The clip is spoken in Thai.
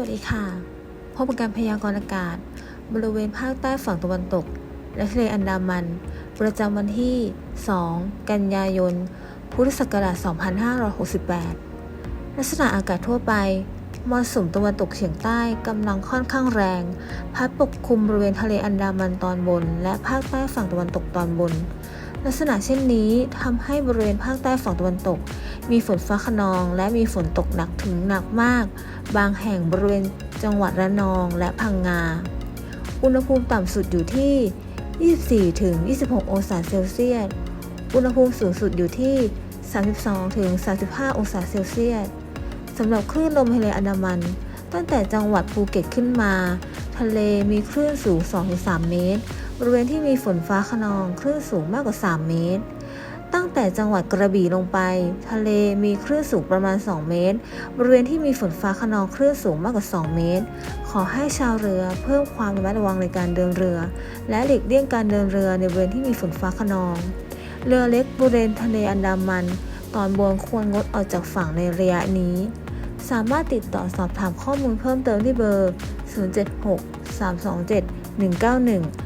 วัสดีค่ะ พบกับการพยากรณ์อากาศ บริเวณภาคใต้ฝั่งตะวันตก และทะเลอันดามัน ประจำวันที่ 2 กันยายน พุทธศักราช 2568 ลักษณะอากาศทั่วไปมรสุมตะวันตกเฉียงใต้กำลังค่อนข้างแรง พัดปกคลุมบริเวณทะเลอันดามันตอนบน และภาคใต้ฝั่งตะวันตกตอนบน ลักษณะเช่นนี้ทำให้บริเวณภาคใต้ฝั่งตะวันตก มีฝนฟ้าขนอง และมีฝนตกหนักถึงหนักมาก บางแห่งบริเวณจังหวัดระนองและพังงา อุณหภูมิต่ำสุดอยู่ที่ 24 ถึง 26 องศาเซลเซียส อุณหภูมิสูงสุดอยู่ที่ 32 ถึง 35 องศาเซลเซียสสำหรับคลื่นลมทะเลอันดามัน ตั้งแต่จังหวัดภูเก็ตขึ้นมา ทะเลมีคลื่นสูง 2-3 เมตร บริเวณที่มีฝนฟ้าขนองคลื่นสูงมากกว่า 3 เมตร ตั้งแต่จังหวัดกระบี่ลงไป ทะเลมีคลื่นสูงประมาณ 2 เมตร บริเวณที่มีฝนฟ้าขนองคลื่นสูงมากกว่า 2 เมตร ขอให้ชาวเรือเพิ่มความระมัดระวังในการเดินเรือ และหลีกเลี่ยงการเดินเรือในบริเวณที่มีฝนฟ้าขนอง เรือเล็กบริเวณทะเลอันดามัน ตอนบนควรงดออกจากฝั่งในระยะนี้สามารถติดต่อสอบถามข้อมูลเพิ่มเติมที่เบอร์ 076 327 191